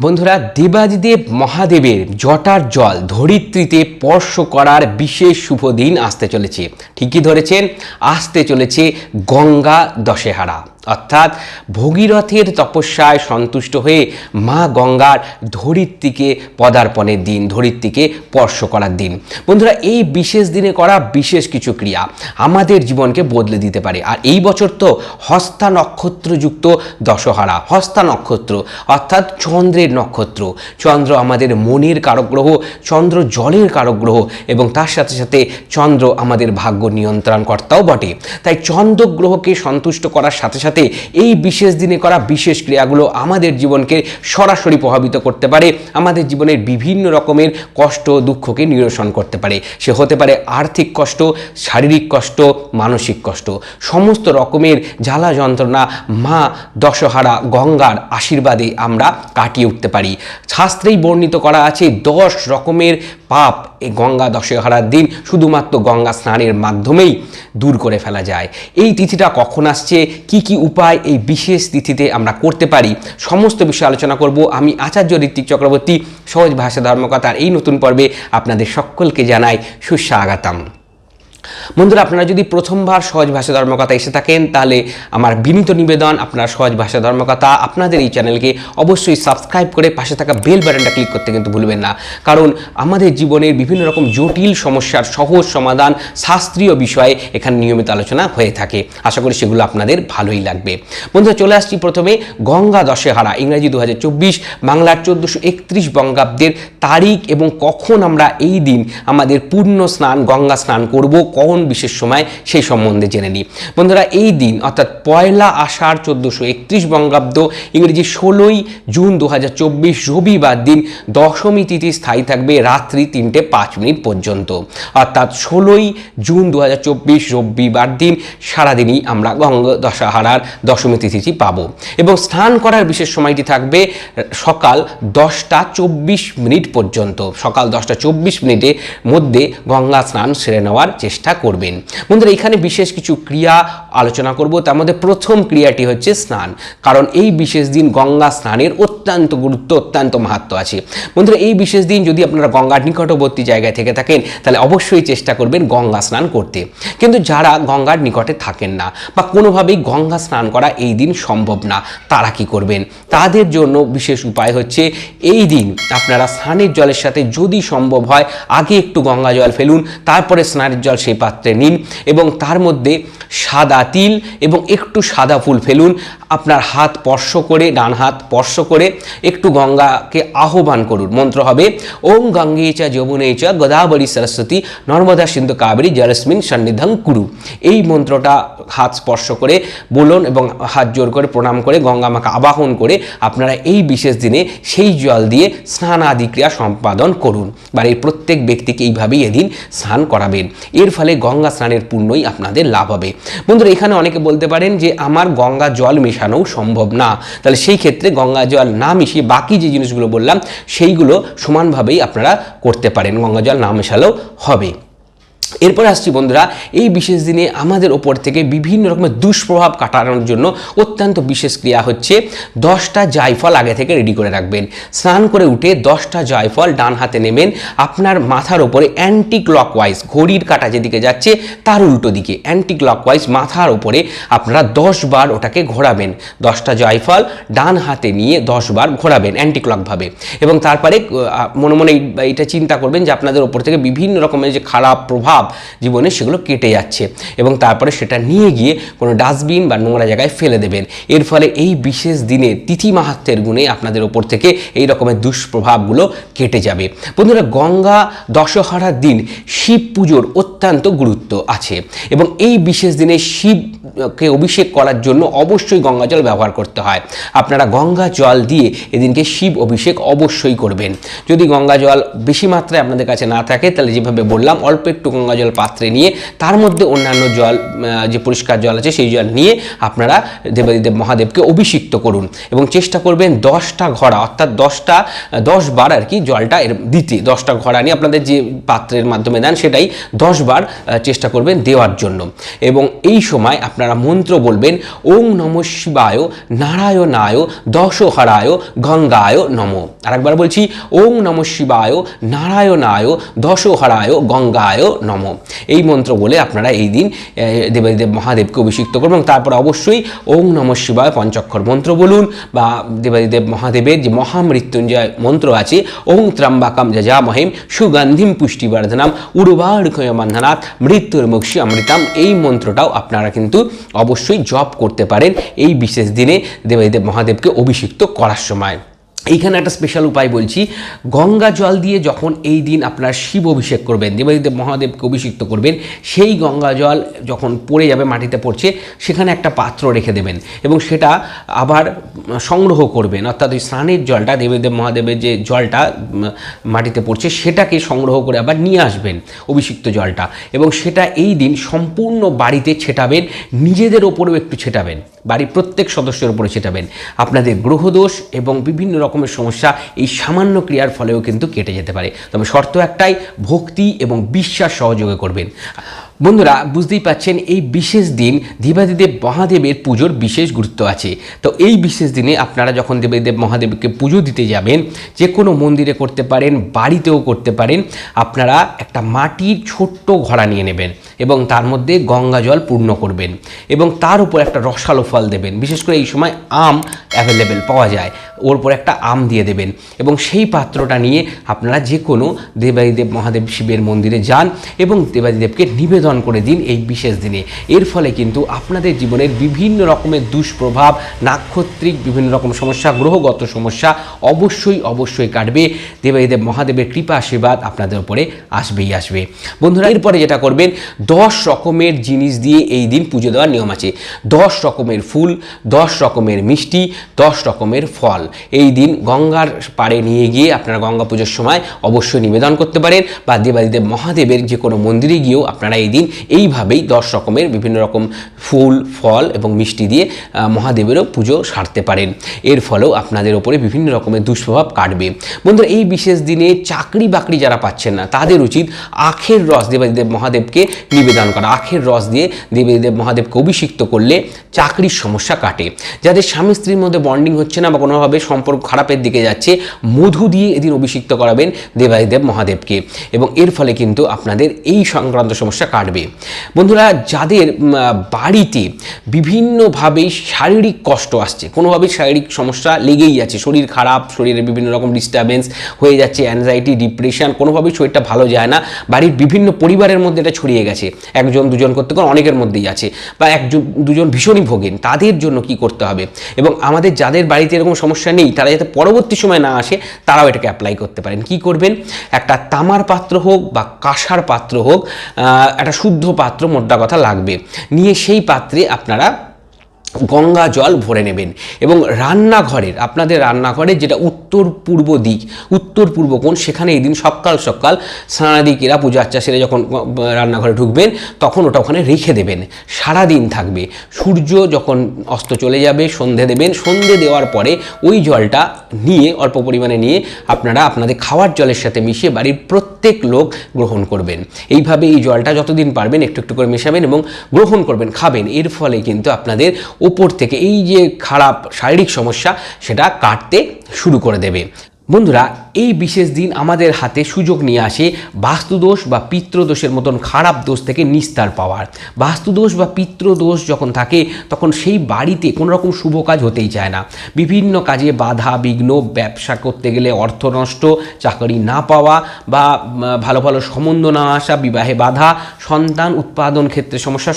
বন্ধুরা, দেবাদিদেব মহাদেবের জটার জল ধরিত্রীতে স্পর্শ করার বিশেষ শুভ দিন আসতে চলেছে। ঠিকই ধরেছেন, আসতে চলেছে গঙ্গা দশেহারা। অর্থাৎ ভগীরথের তপস্যায় সন্তুষ্ট হয়ে মা গঙ্গার ধরিত্রীকে পদার্পণের দিন, ধরিত্রীকে স্পর্শ করার দিন। বন্ধুরা, এই বিশেষ দিনে করা বিশেষ কিছু ক্রিয়া আমাদের জীবনকে বদলে দিতে পারে। আর এই বছর তো হস্তা নক্ষত্রযুক্ত দশহারা, হস্তা নক্ষত্র, অর্থাৎ চন্দ্রের নক্ষত্র। চন্দ্র আমাদের মনের কারগ্রহ, চন্দ্র জলের কারগ্রহ এবং তার সাথে সাথে চন্দ্র আমাদের ভাগ্য নিয়ন্ত্রণকর্তাও বটে। তাই চন্দ্র গ্রহকে সন্তুষ্ট করার সাথে সাথে এই বিশেষ দিনে করা বিশেষ ক্রিয়াগুলো আমাদের জীবনকে সরাসরি প্রভাবিত করতে পারে, আমাদের জীবনের বিভিন্ন রকমের কষ্ট, দুঃখকে নিরসন করতে পারে। সে হতে পারে আর্থিক কষ্ট, শারীরিক কষ্ট, মানসিক কষ্ট। সমস্ত রকমের জ্বালা যন্ত্রণা, মা, দশহারা, গঙ্গার আশীর্বাদে আমরা কাটিয়ে উঠতে পারি। শাস্ত্রেই বর্ণিত করা আছে, দশ রকমের পাপ এই গঙ্গা দশহরার দিন শুধুমাত্র গঙ্গা স্নানের মাধ্যমেই দূর করে ফেলা যায়। এই তিথিটা কখন আসছে? কি কি উপায় এই বিশেষ তিথিতে আমরা করতে পারি? সমস্ত বিষয়ে আলোচনা করব। আমি আচার্য ঋত্বিক চক্রবর্তী, সহজ ভাষা ধর্মকথার এই নতুন পর্বে আপনাদের সকলকে জানাই সুস্বাগতম। বন্ধুরা, আপনারা যদি প্রথমবার সহজ ভাষা ধর্মকথা এসে থাকেন, তাহলে আমার বিনীত নিবেদন, আপনার সহজ ভাষা ধর্মকথা আপনাদের এই চ্যানেলকে অবশ্যই সাবস্ক্রাইব করে পাশে থাকা বেল বাটনটা ক্লিক করতে কিন্তু ভুলবেন না। কারণ আমাদের জীবনের বিভিন্ন রকম জটিল সমস্যার সহজ সমাধান শাস্ত্রীয় বিষয়ে এখানে নিয়মিত আলোচনা হয়ে থাকে। আশা করি সেগুলো আপনাদের ভালোই লাগবে। বন্ধুরা, চলে আসছি প্রথমে গঙ্গা দশেহারা, ইংরাজি দু বাংলার চোদ্দোশো একত্রিশ বঙ্গাব্দের তারিখ এবং কখন আমরা এই দিন আমাদের পূর্ণ স্নান, গঙ্গা স্নান করব কোন বিশেষ সময় সেই সম্বন্ধে জেনে নিই। বন্ধুরা, এই দিন, অর্থাৎ পয়লা আষাঢ় চোদ্দোশো একত্রিশ বঙ্গাব্দ, ইংরেজি ষোলোই জুন দু হাজার চব্বিশ রবিবার দিন দশমী তিথি স্থায়ী থাকবে রাত্রি তিনটে পাঁচ মিনিট পর্যন্ত। অর্থাৎ ষোলোই জুন দু হাজার চব্বিশ রবিবার দিন সারাদিনই আমরা গঙ্গা দশাহারার দশমী তিথিটি পাবো। এবং স্নান করার বিশেষ সময়টি থাকবে সকাল দশটা চব্বিশ মিনিট পর্যন্ত। সকাল দশটা চব্বিশ মিনিটের মধ্যে গঙ্গা স্নান সেরে নেওয়ার চেষ্টা করবেন। বন্ধুরা, এখানে বিশেষ কিছু ক্রিয়া আলোচনা করব। তার মধ্যে প্রথম ক্রিয়াটি হচ্ছে স্নান। কারণ এই বিশেষ দিন গঙ্গা স্নানের অত্যন্ত গুরুত্ব, অত্যন্ত মাহাত্ম আছে। বন্ধুরা, এই বিশেষ দিন যদি আপনারা গঙ্গার নিকটবর্তী জায়গায় থেকে থাকেন, তাহলে অবশ্যই চেষ্টা করবেন গঙ্গা স্নান করতে। কিন্তু যারা গঙ্গার নিকটে থাকেন না বা কোনোভাবেই গঙ্গা স্নান করা এই দিন সম্ভব না, তারা কি করবেন? তাদের জন্য বিশেষ উপায় হচ্ছে, এই দিন আপনারা স্নানের জলের সাথে যদি সম্ভব হয়, আগে একটু গঙ্গা জল ফেলুন, তারপরে স্নানের জল সেই পাত্রে নিন এবং তার মধ্যে সাদা তিল এবং একটু সাদা ফুল ফেলুন। আপনার হাত স্পর্শ করে, ডান হাত স্পর্শ করে একটু গঙ্গাকে আহ্বান করুন। মন্ত্র হবে, ওম গঙ্গে চ যমুনে গোদাবরী সরস্বতী নর্মদা সিন্ধু কাবেরী জলস্মিন সন্নিধান কুরু। এই মন্ত্রটা হাত স্পর্শ করে বলুন এবং হাত জোর করে প্রণাম করে গঙ্গা মাকে আবাহন করে আপনারা এই বিশেষ দিনে সেই জল দিয়ে স্নান আদি ক্রিয়া সম্পাদন করুন। বাড়ির প্রত্যেক ব্যক্তিকে এইভাবেই এদিন স্নান করাবেন। এর ফলে গঙ্গা স্নানের পুণ্যই আপনাদের লাভ হবে। বন্ধুরা, এখানে অনেকে বলতে পারেন যে আমার গঙ্গা জল মেশানো সম্ভব না। তাহলে সেই ক্ষেত্রে গঙ্গা জল না মিশিয়ে বাকি যে জিনিসগুলো বললাম, সেইগুলো সমানভাবেই আপনারা করতে পারেন। গঙ্গা জল না মেশালেও হবে। এরপর আসছি বন্ধুরা, এই বিশেষ দিনে আমাদের ওপর থেকে বিভিন্ন রকমের দুষ্প্রভাব কাটানোর জন্য অত্যন্ত বিশেষ ক্রিয়া হচ্ছে দশটা জায়ফল আগে থেকে রেডি করে রাখবেন। স্নান করে উঠে দশটা জায়ফল ডান হাতে নেবেন। আপনার মাথার ওপরে অ্যান্টি ক্লকওয়াইজ ঘড়ির কাটা যেদিকে যাচ্ছে, তার উল্টো দিকে অ্যান্টি ক্লকওয়াইজ মাথার ওপরে আপনারা দশ বার ওটাকে ঘোরাবেন। দশটা জয়ফল ডান হাতে নিয়ে দশ বার ঘোরাবেন অ্যান্টি ক্লকভাবে এবং তারপরে মনে মনে এটা চিন্তা করবেন যে আপনাদের ওপর থেকে বিভিন্ন রকমের যে খারাপ প্রভাব জীবনে সেগুলো কেটে যাচ্ছে এবং তারপরে সেটা নিয়ে গিয়ে কোনো ডাস্টবিন বা নোংরা জায়গায় ফেলে দেবেন। এর ফলে এই বিশেষ দিনে তিথি মাহাত্মের গুণে আপনাদের ওপর থেকে এই রকমের দুষ্প্রভাবগুলো কেটে যাবে। বন্ধুরা, গঙ্গা দশহরার দিন শিব পুজোর অত্যন্ত গুরুত্ব আছে এবং এই বিশেষ দিনে শিবকে অভিষেক করার জন্য অবশ্যই গঙ্গা জল ব্যবহার করতে হয়। আপনারা গঙ্গা জল দিয়ে এদিনকে শিব অভিষেক অবশ্যই করবেন। যদি গঙ্গা জল বেশি মাত্রায় আপনাদের কাছে না থাকে, তাহলে যেভাবে বললাম, অল্প একটু গঙ্গা জল পাত্রে নিয়ে, তার মধ্যে অন্যান্য জল যে পরিষ্কার জল আছে সেই জল নিয়ে আপনারা দেবাদিদেব মহাদেবকে অভিষিক্ত করুন এবং চেষ্টা করবেন দশটা ঘড়া, অর্থাৎ দশটা, দশ বার আর কি জলটা এর দিতে। দশটা ঘড়া নিয়ে আপনাদের যে পাত্রের মাধ্যমে দেন, সেটাই দশ বার চেষ্টা করবেন দেওয়ার জন্য। এবং এই সময় আপনারা আপনারা মন্ত্র বলবেন, ওং নম শিবায়, নারায়ণায়, দশহরায়, গঙ্গায় নম। আরেকবার বলছি, ওং নম শিবায়, নারায়ণায়, দশহরায়, গঙ্গায় নম। এই মন্ত্র বলে আপনারা এই দিন দেবাদিদেব মহাদেবকে অভিষিক্ত করবেন এবং তারপর অবশ্যই ওং নম শিবায় পঞ্চাক্ষর মন্ত্র বলুন বা দেবাদিদেব মহাদেবের যে মহামৃত্যুঞ্জয় মন্ত্র আছে, ওং ত্রাম্বাকাম যজা মহিম সুগন্ধিম পুষ্টিবর্ধনাম উর্বার্ঘয়মান্ধানাথ মৃত্যুর মুক্ষী অমৃতাম, এই মন্ত্রটাও আপনারা কিন্তু অবশ্যই জপ করতে পারেন এই বিশেষ দিনে দেবাদিদেব মহাদেবকে অভিষিক্ত করার সময়। এইখানে একটা স্পেশাল উপায় বলছি, গঙ্গা জল দিয়ে যখন এই দিন আপনার শিব অভিষেক করবেন, দেবাদিদেব মহাদেবকে অভিষিক্ত করবেন, সেই গঙ্গা জল যখন পড়ে যাবে, মাটিতে পড়ছে, সেখানে একটা পাত্র রেখে দেবেন এবং সেটা আবার সংগ্রহ করবেন। অর্থাৎ ওই স্নানের জলটা দেবদেব মহাদেবের যে জলটা মাটিতে পড়ছে, সেটাকে সংগ্রহ করে আবার নিয়ে আসবেন অভিষিক্ত জলটা এবং সেটা এই দিন সম্পূর্ণ বাড়িতে ছেটাবেন, নিজেদের ওপরেও একটু ছেটাবেন, বাড়ির প্রত্যেক সদস্যের উপরে ছেটাবেন। আপনাদের গ্রহদোষ এবং বিভিন্ন রকমের সমস্যা এই সামান্য ক্রিয়ার ফলেও কিন্তু কেটে যেতে পারে। তবে শর্ত একটাই, ভক্তি এবং বিশ্বাস সহযোগে করবেন। বন্ধুরা, বুঝতেই পাচ্ছেন, এই বিশেষ দিন দেবাদিদেব মহাদেবের পুজোর বিশেষ গুরুত্ব আছে। তো এই বিশেষ দিনে আপনারা যখন দেবাদিদেব মহাদেবকে পুজো দিতে যাবেন, যে কোনো মন্দিরে করতে পারেন, বাড়িতেও করতে পারেন, আপনারা একটা মাটির ছোট্ট ঘড়া নিয়ে নেবেন। এবং তার মধ্যে গঙ্গা জল পূর্ণ করবেন এবং তার উপর একটা রসালো ফল দেবেন। বিশেষ করে এই সময় আম অ্যাভেলেবেল পাওয়া যায়। ওর উপর একটা আম দিয়ে দেবেন। এবং সেই পাত্রটা নিয়ে আপনারা যে কোনো দেবাদিদেব মহাদেব শিবের মন্দিরে যান এবং দেবাদিদেবকে নিবেদন করে দিন এই বিশেষ দিনে। এর ফলে কিন্তু আপনাদের জীবনের বিভিন্ন রকমের দুষ্প্রভাব, নাক্ষত্রিক বিভিন্ন রকম সমস্যা, গ্রহগত সমস্যা অবশ্যই অবশ্যই কাটবে। দেবাদিদেব মহাদেবের কৃপা, আশীর্বাদ আপনাদের উপরে আসবেই আসবে। বন্ধুরা, এরপরে যেটা করবেন দশ রকমের জিনিস দিয়ে এই দিন পুজো দেওয়ার নিয়ম আছে। দশ রকমের ফুল, দশ রকমের মিষ্টি, দশ রকমের ফল। এই দিন গঙ্গার পাড়ে নিয়ে গিয়ে আপনারা গঙ্গা পুজোর সময় অবশ্যই নিবেদন করতে পারেন বা দেবাদিদেব মহাদেবের যে কোনো মন্দিরে গিয়েও আপনারা এই দিন এইভাবেই দশ রকমের বিভিন্ন রকম ফুল, ফল এবং মিষ্টি দিয়ে মহাদেবেরও পুজো সারতে পারেন। এর ফলেও আপনাদের ওপরে বিভিন্ন রকমের দুষ্প্রভাব কাটবে। বন্ধুরা, এই বিশেষ দিনে চাকরি বাকরি যারা পাচ্ছেন না, তাদের উচিত আখের রস দেবাদিদেব মহাদেবকে নিবেদন করা। আখের রস দিয়ে দেবাদিদেব মহাদেবকে অভিষিক্ত করলে চাকরির সমস্যা কাটে। যাদের স্বামী স্ত্রীর মধ্যে বন্ডিং হচ্ছে না বা কোনোভাবে সম্পর্ক খারাপের দিকে যাচ্ছে, মধু দিয়ে এদিন অভিষিক্ত করাবেন দেবাদিদেব মহাদেবকে। এবং এর ফলে কিন্তু আপনাদের এই সংক্রান্ত সমস্যা কাটবে। বন্ধুরা, যাদের বাড়িতে বিভিন্নভাবেই শারীরিক কষ্ট আসছে কোনোভাবেই শারীরিক সমস্যা লেগেই আছে, শরীর খারাপ, শরীরে বিভিন্ন রকম ডিস্টারবেন্স হয়ে যাচ্ছে অ্যাংজাইটি ডিপ্রেশন কোনোভাবেই শরীরটা ভালো যায় না, বাড়ির বিভিন্ন পরিবারের মধ্যে এটা ছড়িয়ে গেছে। একজন, দুজন করতে করে অনেকের মধ্যেই আছে। বা একজন, দুজন ভীষণই ভোগেন। তাদের জন্য কি করতে হবে? এবং আমাদের যাদের বাড়িতে এরকম সমস্যা নেই, তারা যাতে পরবর্তী সময় না আসে, তারাও এটাকে অ্যাপ্লাই করতে পারেন। কি করবেন? একটা তামার পাত্র হোক বা কাঁসার পাত্র হোক একটা শুদ্ধ পাত্র মোদ্দা কথা লাগবে। নিয়ে সেই পাত্রে আপনারা গঙ্গা জল ভরে নেবেন। এবং রান্নাঘরের, আপনাদের রান্নাঘরের যেটা উত্তর পূর্ব দিক, উত্তর পূর্ব কোণ, সেখানে এই দিন সকাল সকাল স্নানাদিকেরা পূজা আচ্চা সেরে যখন রান্নাঘরে ঢুকবেন, তখন ওটা ওখানে রেখে দেবেন। সারা দিন থাকবে। সূর্য যখন অস্ত চলে যাবে, সন্ধে দেবেন, সন্ধে দেওয়ার পরে ওই জলটা নিয়ে, অল্প পরিমাণে নিয়ে আপনারা আপনাদের খাওয়ার জলের সাথে মিশিয়ে বাড়ির প্রত্যেক লোক গ্রহণ করবেন। এইভাবে এই জলটা যতদিন পারবেন একটু একটু করে মেশাবেন এবং গ্রহণ করবেন, খাবেন। এর ফলে কিন্তু আপনাদের ওপর থেকে এই যে খারাপ শারীরিক সমস্যা, সেটা কাটতে শুরু করে দেবে। বন্ধুরা, এই বিশেষ দিন আমাদের হাতে সুযোগ নিয়ে আসে বাস্তুদোষ বা পিতৃদোষের মতন খারাপ দোষ থেকে নিস্তার পাওয়ার। বাস্তুদোষ বা পিতৃদোষ যখন থাকে, তখন সেই বাড়িতে কোনো রকম শুভ কাজ হতেই চায় না। বিভিন্ন কাজে বাধা, বিঘ্ন, ব্যবসা করতে গেলে অর্থ নষ্ট, চাকরি না পাওয়া বা ভালো ভালো সম্বন্ধ না আসা, বিবাহে বাধা, সন্তান উৎপাদন ক্ষেত্রে সমস্যা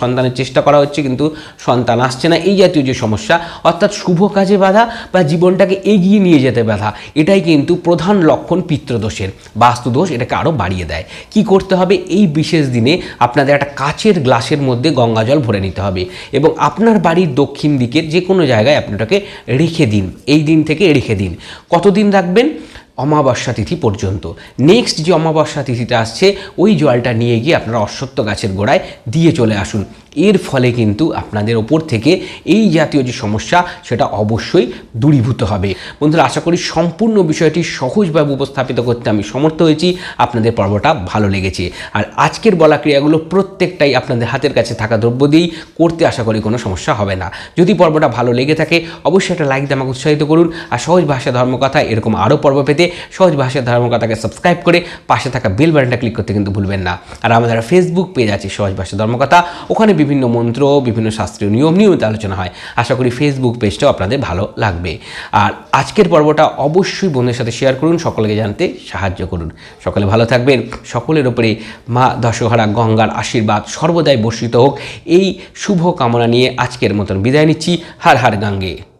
সন্তানের চেষ্টা করা হচ্ছে কিন্তু সন্তান আসছে না, এই জাতীয় যে সমস্যা, অর্থাৎ শুভ কাজে বাধা বা জীবনটাকে এগিয়ে নিয়ে যেতে বাধা এটাই কিন্তু প্রধান লক্ষণ পিতৃদোষের বাস্তুদোষ এটাকে আরও বাড়িয়ে দেয়। কি করতে হবে? এই বিশেষ দিনে আপনাদের একটা কাচের গ্লাসের মধ্যে গঙ্গা জল ভরে নিতে হবে এবং আপনার বাড়ির দক্ষিণ দিকের যে কোনো জায়গায় আপনি ওটাকে রেখে দিন। এই দিন থেকে রেখে দিন। কতদিন রাখবেন? অমাবস্যা তিথি পর্যন্ত। নেক্সট যে অমাবস্যা তিথিটা আসছে, ওই জলটা নিয়ে গিয়ে আপনারা অশ্বত্থ গাছের গোড়ায় দিয়ে চলে আসুন। এর ফলে কিন্তু আপনাদের ওপর থেকে এই জাতীয় যে সমস্যা, সেটা অবশ্যই দূরীভূত হবে। বন্ধুরা, আশা করি সম্পূর্ণ বিষয়টি সহজভাবে উপস্থাপিত করতে আমি সমর্থ হয়েছি। আপনাদের পর্বটা ভালো লেগেছে। আর আজকের বলা ক্রিয়াগুলো প্রত্যেকটাই আপনাদের হাতের কাছে থাকা দ্রব্য দিয়েই করতে আশা করি কোনো সমস্যা হবে না। যদি পর্বটা ভালো লেগে থাকে, অবশ্যই একটা লাইক দিয়ে আমাকে উৎসাহিত করুন। আর সহজ ভাষা ধর্মকথা এরকম আরও পর্ব পেতে সহজ ভাষা ধর্মকথাকে সাবস্ক্রাইব করে পাশে থাকা বেল বাটনটা ক্লিক করতে কিন্তু ভুলবেন না। আর আমাদের ফেসবুক পেজ আছে সহজ ভাষা ধর্মকথা ওখানে বিভিন্ন মন্ত্র, বিভিন্ন শাস্ত্রীয় নিয়ম নিয়মিত আলোচনা হয়। আশা করি ফেসবুক পেজটাও আপনাদের ভালো লাগবে। আর আজকের পর্বটা অবশ্যই বন্ধুদের সাথে শেয়ার করুন, সকলকে জানতে সাহায্য করুন। সকলে ভালো থাকবেন। সকলের ওপরে মা দশহরা গঙ্গার আশীর্বাদ সর্বদাই বর্ষিত হোক। এই শুভ কামনা নিয়ে আজকের মতন বিদায় নিচ্ছি। হার হার গাঙ্গে।